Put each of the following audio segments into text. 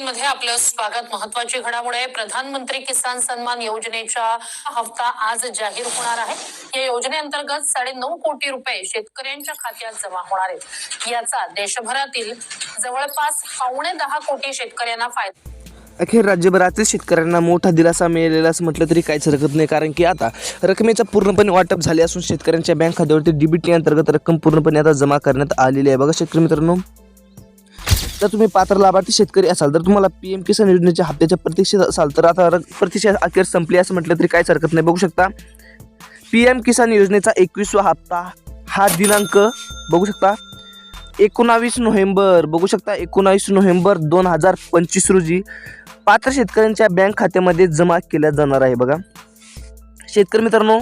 मध्ये आपलं स्वागत महत्वाची घडामोड आहे. प्रधानमंत्री किसान सन्मान योजनेचा हप्ता आज जाहीर होणार आहे. या योजनेअंतर्गत साडे नऊ कोटी रुपये शेतकऱ्यांच्या खात्यात जमा होणार आहेत. याचा देशभरातील जवळपास पावणे दहा कोटी शेतकऱ्यांना फायदा अखेर राज्यभरातील शेतकऱ्यांना मोठा दिलासा मिळालेला असं म्हटलं तरी काहीच हरकत नाही. कारण की आता रकमेचं पूर्णपणे वाटप झाले असून शेतकऱ्यांच्या बँक खात्यावरती डीबीटी अंतर्गत रक्कम पूर्णपणे आता जमा करण्यात आलेली आहे. बघा शेतकरी मित्रांनो. जर तुम्ही पात्र लाभार्थी शेतकरी असाल तर तुम्हाला पी एम किसान योजनेच्या हप्त्याच्या प्रतीक्षेत असाल तर आता प्रतीक्षा अखेर संपली असं म्हटलं तरी काहीच हरकत नाही. बघू शकता पी एम किसान योजनेचा एकवीसवा हप्ता हा दिनांक बघू शकता एकोणावीस नोव्हेंबर बघू शकता एकोणावीस नोव्हेंबर दोन हजार पंचवीस रोजी पात्र शेतकऱ्यांच्या बँक खात्यामध्ये जमा केल्या जाणार आहे बघा. शेतकरी मित्रांनो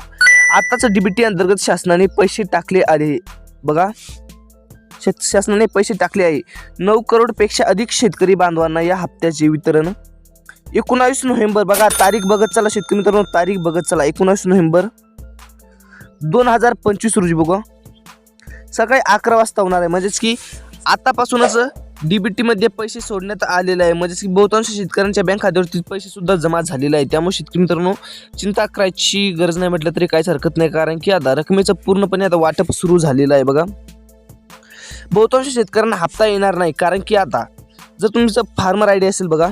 आताच डीबीटी अंतर्गत शासनाने पैसे टाकले आले बघा. शेत शासनाने पैसे टाकले आहे. नऊ करोडपेक्षा अधिक शेतकरी बांधवांना या हप्त्याचे वितरण. एकोणावीस नोव्हेंबर बघा तारीख बघत चला शेतकरी मित्रांनो तारीख बघत चला. एकोणावीस नोव्हेंबर दोन हजार पंचवीस रोजी बघा. सकाळी अकरा वाजता होणार आहे. म्हणजेच की आतापासूनच डी बी टीमध्ये पैसे सोडण्यात आलेले आहे. म्हणजेच की बहुतांश शेतकऱ्यांच्या बँक खात्यावरती पैसेसुद्धा जमा झालेले आहे. त्यामुळे शेतकरी मित्रांनो चिंता करायची गरज नाही म्हटलं तरी काहीच हरकत नाही. कारण की आता रकमेचं पूर्णपणे आता वाटप सुरू झालेलं आहे बघा. बहुतांश शेतकऱ्यांना हप्ता येणार नाही कारण की आता जर तुमचं फार्मर आय डी असेल बघा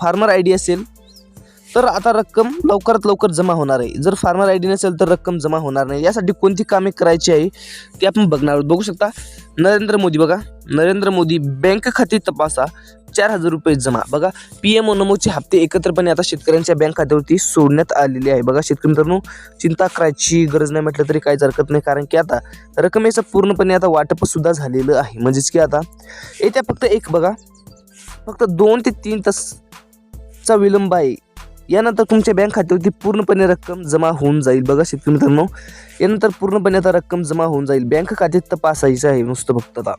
फार्मर आय डी असेल तर आता रक्कम लवकरात लवकर जमा होणार आहे. जर फार्मर आय डी नसेल तर रक्कम जमा होणार नाही. यासाठी कोणती कामे करायची आहे ते आपण बघणार आहोत. बघू शकता नरेंद्र मोदी बघा. नरेंद्र मोदी बँक खाते तपासा. चार हजार रुपये जमा. बघा पी एम नमोचे हप्ते एकत्रपणे आता शेतकऱ्यांच्या बँक खात्यावरती सोडण्यात आलेले आहे. बघा शेतकरी मित्रांनो चिंता करायची गरज नाही म्हटलं तरी काहीच हरकत नाही. कारण की आता रकमेचं पूर्णपणे आता वाटपसुद्धा झालेलं आहे. म्हणजेच की आता येत्या फक्त एक बघा फक्त दोन ते तीन तासचा विलंब आहे. यानंतर तुमच्या बँक खात्यावरती पूर्णपणे रक्कम जमा होऊन जाईल. बघा शेतकरी मित्रांनो यानंतर पूर्णपणे आता रक्कम जमा होऊन जाईल. बँक खात्यात तपासायचं आहे नुसतं फक्त आता.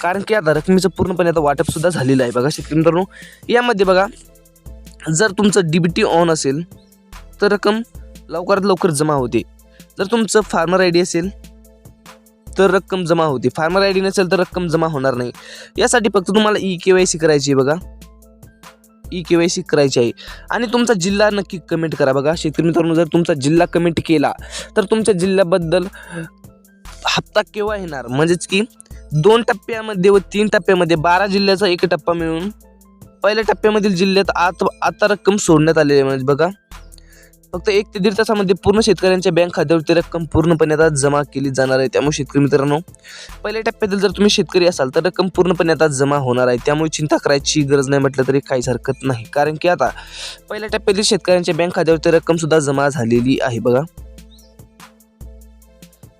कारण की आता रकमेचं पूर्णपणे आता वाटपसुद्धा झालेलं आहे. बघा शेतकरी मित्रांनो यामध्ये बघा जर तुमचं डी बी टी ऑन असेल तर रक्कम लवकरात लवकर जमा होते. जर तुमचं फार्मर आय डी असेल तर रक्कम जमा होते. फार्मर आय डी नसेल तर रक्कम जमा होणार नाही. यासाठी फक्त तुम्हाला ई के वाय सी करायची आहे बघा. ई के वाय सी करायची आहे. आणि तुमचा जिल्हा नक्की कमेंट करा बघा. शेतकरी मित्रांनो जर तुमचा जिल्हा कमेंट केला तर तुमच्या जिल्ह्याबद्दल हप्ता केव्हा येणार? म्हणजेच की दोन टप्प्यामध्ये व तीन टप्प्यामध्ये बारा जिल्ह्याचा एक टप्पा मिळून पहिल्या टप्प्यामधील जिल्ह्यात आत आता रक्कम सोडण्यात आलेली आहे. म्हणजे बघा फक्त एक ते दीड तासामध्ये पूर्ण शेतकऱ्यांच्या बँक खात्यावरती रक्कम पूर्णपणे आता जमा केली जाणार आहे. त्यामुळे शेतकरी मित्रांनो पहिल्या टप्प्यातील जर तुम्ही शेतकरी असाल तर रक्कम पूर्णपणे आता जमा होणार आहे. त्यामुळे चिंता करायची गरज नाही म्हटलं तरी काहीच हरकत नाही. कारण की आता पहिल्या टप्प्यातील शेतकऱ्यांच्या बँक खात्यावरती रक्कम सुद्धा जमा झालेली आहे बघा.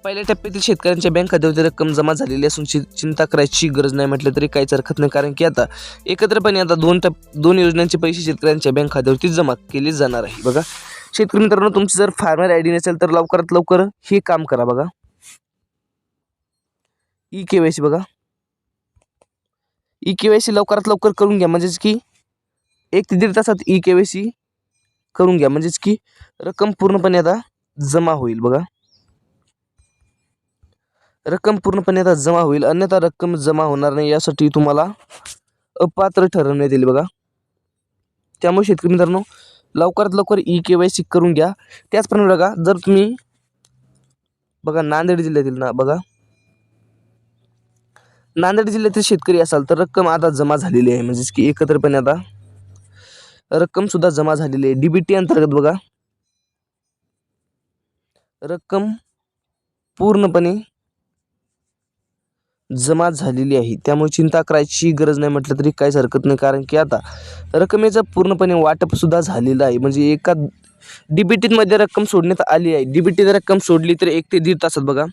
पहिल्या टप्प्यातील शेतकऱ्यांच्या बँक खात्यावरती रक्कम जमा झालेली असून चिंता करायची गरज नाही म्हटलं तरी काहीच हरकत नाही. कारण की आता एकत्रपणे आता दोन टप दोन योजनांचे पैसे शेतकऱ्यांच्या बँक खात्यावरती जमा केले जाणार आहे. बघा. शेतकरी मित्रांनो तुमची जर फार्मर आय डी नसेल तर लवकरात लवकर हे काम करा बघा. ई के वाय सी बघा. ई के वाय सी लवकरात लवकर करून घ्या. म्हणजेच की एक ते दीड तासात ई के वाय सी करून घ्या. म्हणजेच की रक्कम पूर्णपणे आता जमा होईल बघा. रक्कम पूर्णपणे आता जमा होईल. अन्यथा रक्कम जमा होणार नाही. यासाठी तुम्हाला अपात्र ठरवण्यात येईल बघा. त्यामुळे शेतकरी मित्रांनो लवकरात लवकर ई के वाय सी करून घ्या. त्याचप्रमाणे बघा जर तुम्ही बघा नांदेड जिल्ह्यातील ना बघा. नांदेड जिल्ह्यातील शेतकरी असाल तर रक्कम आता जमा झालेली आहे. म्हणजेच की एकत्रपणे आता रक्कमसुद्धा जमा झालेली आहे. डीबीटी अंतर्गत बघा. रक्कम पूर्णपणे जमा झालेली आहे. त्यामुळे चिंता करायची गरज नाही म्हटलं तरी काहीच हरकत नाही. कारण की आता रकमेचं पूर्णपणे वाटपसुद्धा झालेलं आहे. म्हणजे एका डीबीटीमध्ये रक्कम सोडण्यात आली आहे. डीबीटीत रक्कम सोडली तर एक ते दीड तासात बघा.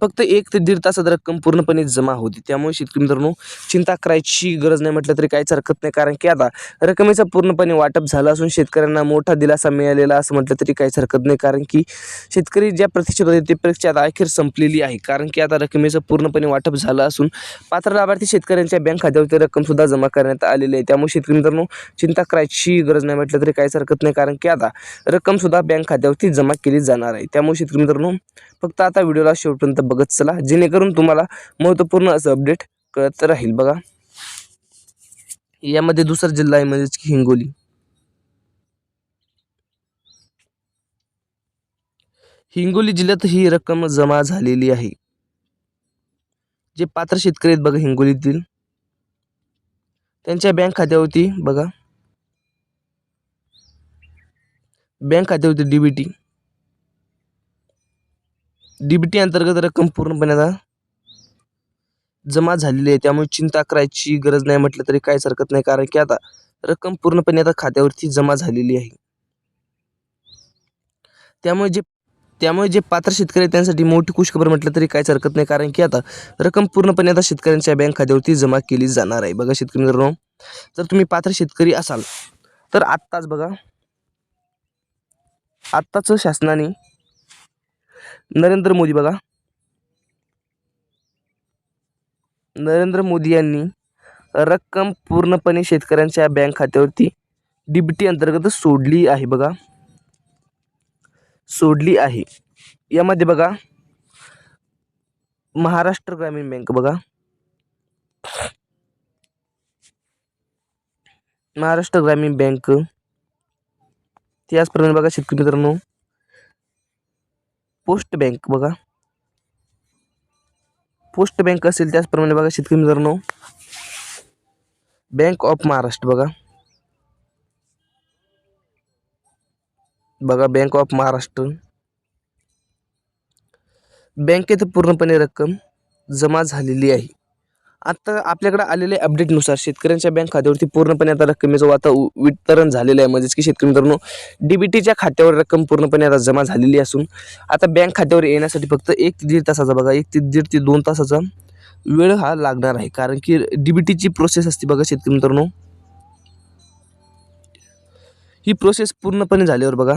फक्त एक ते दीड तासात रक्कम पूर्णपणे जमा होती. त्यामुळे शेतकरी मित्रांनो चिंता करायची गरज नाही म्हटलं तरी काहीच हरकत नाही. कारण की आता रकमेचा पूर्णपणे वाटप झालं असून शेतकऱ्यांना मोठा दिलासा मिळालेला असं म्हटलं तरी काहीच हरकत नाही. कारण की शेतकरी ज्या प्रतीक्षेत होते ते प्रतीक्षा आता अखेर संपलेली आहे. कारण की आता रकमेचं पूर्णपणे वाटप झालं असून पात्र लाभार्थी शेतकऱ्यांच्या बँक खात्यावरती रक्कमसुद्धा जमा करण्यात आलेली आहे. त्यामुळे शेतकरी मित्रांनो चिंता करायची गरज नाही म्हटलं तरी काहीच हरकत नाही. कारण की आता रक्कम सुद्धा बँक खात्यावरती जमा केली जाणार आहे. त्यामुळे शेतकरी मित्रांनो फक्त आता व्हिडिओला शेवटपर्यंत बघत चला जेणेकरून तुम्हाला महत्त्वपूर्ण असं अपडेट कळत राहील. बघा. यामध्ये दुसरा जिल्हा आहे म्हणजेच की हिंगोली. हिंगोली जिल्ह्यात ही रक्कम जमा झालेली आहे. जे पात्र शेतकरी आहेत बघा हिंगोलीतील. त्यांच्या बँक खात्यावरती बघा. बँक खात्यावरती डीबीटी डीबीटी अंतर्गत रक्कम पूर्णपणे आता जमा झालेली आहे. त्यामुळे चिंता करायची गरज नाही म्हटलं तरी काहीच हरकत नाही. कारण की आता रक्कम पूर्णपणे आता खात्यावरती जमा झालेली आहे. त्यामुळे जे त्यामुळे जे पात्र शेतकरी आहेत त्यांसाठी मोठी खुशखबर म्हटलं तरी काहीच हरकत नाही. कारण की आता रक्कम पूर्णपणे आता शेतकऱ्यांच्या बँक खात्यावरती जमा केली जाणार आहे. बघा शेतकरी मित्रांनो जर तुम्ही पात्र शेतकरी असाल तर आत्ताच बघा. आत्ताचं शासनाने नरेंद्र मोदी बघा. नरेंद्र मोदी यांनी रक्कम पूर्णपणे शेतकऱ्यांच्या बँक खात्यावरती डीबीटी अंतर्गत सोडली आहे बघा. सोडली आहे. यामध्ये बघा महाराष्ट्र ग्रामीण बँक बघा. महाराष्ट्र ग्रामीण बँक त्याचप्रमाणे बघा शेतकरी मित्रांनो. पोस्ट बँक बघा. पोस्ट बँक असेल त्याचप्रमाणे बघा शेतकरी मित्रांनो. बँक ऑफ महाराष्ट्र बघा. बघा बँक ऑफ महाराष्ट्र. बँकेत पूर्णपणे रक्कम जमा झालेली आहे. आता आपल्याकडे आलेल्या अपडेटनुसार शेतकऱ्यांच्या बँक खात्यावरती पूर्णपणे आता रकमेचं आता वितरण झालेलं आहे. म्हणजेच की शेतकरी मित्रांनो डीबीटीच्या खात्यावर रक्कम पूर्णपणे आता जमा झालेली असून आता बँक खात्यावर येण्यासाठी फक्त एक ते दीड तासाचा बघा एक ते दीड ते दोन तासाचा वेळ हा लागणार आहे. कारण की डीबीटीची प्रोसेस असते बघा शेतकरी मित्रांनो. ही प्रोसेस पूर्णपणे झाल्यावर बघा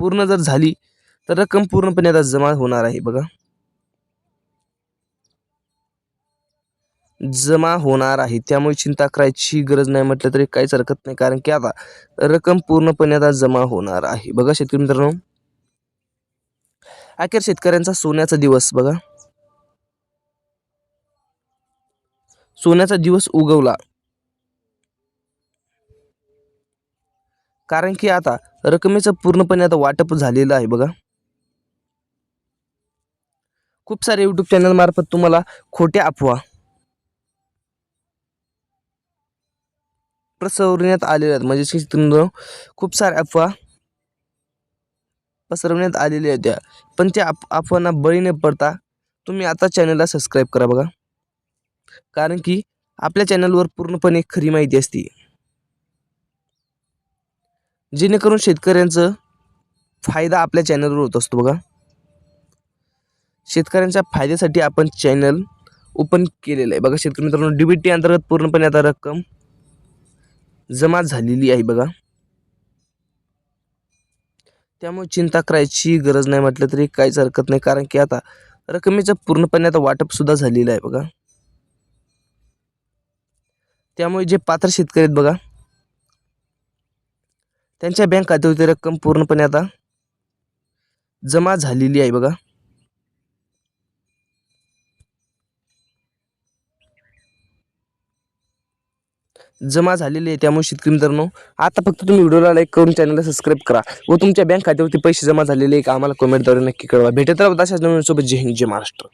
पूर्ण जर झाली तर रक्कम पूर्णपणे आता जमा होणार आहे बघा. जमा होणार आहे. त्यामुळे चिंता करायची गरज नाही म्हटलं तरी काहीच हरकत नाही. कारण की आता रक्कम पूर्णपणे आता जमा होणार आहे. बघा शेतकरी मित्रांनो. अखेर शेतकऱ्यांचा सोन्याचा दिवस बघा. सोन्याचा दिवस उगवला. कारण की आता रकमेचं पूर्णपणे आता वाटप झालेलं आहे बघा. खूप सारे यूट्यूब चॅनल मार्फत तुम्हाला खोट्या अफवा पसरवण्यात आलेल्या आहेत. म्हणजे की खूप साऱ्या अफवा पसरवण्यात आलेल्या होत्या पण त्या अफ अफवांना बळी न पडता तुम्ही आता चॅनलला सबस्क्राईब करा बघा. कारण की आपल्या चॅनलवर पूर्णपणे खरी माहिती असते. जेणेकरून शेतकऱ्यांचं फायदा आपल्या चॅनलवर होत असतो बघा. शेतकऱ्यांच्या फायद्यासाठी आपण चॅनल ओपन केलेलं आहे. बघा शेतकरी मित्रांनो डीबीटी अंतर्गत पूर्णपणे आता रक्कम जमा झालेली आहे बघा. त्यामुळे चिंता करायची गरज नाही म्हटलं तरी काहीच हरकत नाही. कारण की आता रकमेचं पूर्णपणे आता वाटपसुद्धा झालेलं आहे बघा. त्यामुळे जे पात्र शेतकरी आहेत बघा त्यांच्या बँक खात्यावरती रक्कम पूर्णपणे आता जमा झालेली आहे बघा. जमा झालेली आहे त्यामुळे शेतकरी मित्रांनो आता फक्त तुम्ही व्हिडिओला लाईक करून चॅनलला सबस्क्राईब करा व तुमच्या बँक खात्यावरती पैसे जमा झालेले आहे का आम्हाला कमेंटद्वारे नक्की कळवा. भेटत राहत अशाच नवीन सोबत. जय हिंद जय महाराष्ट्र.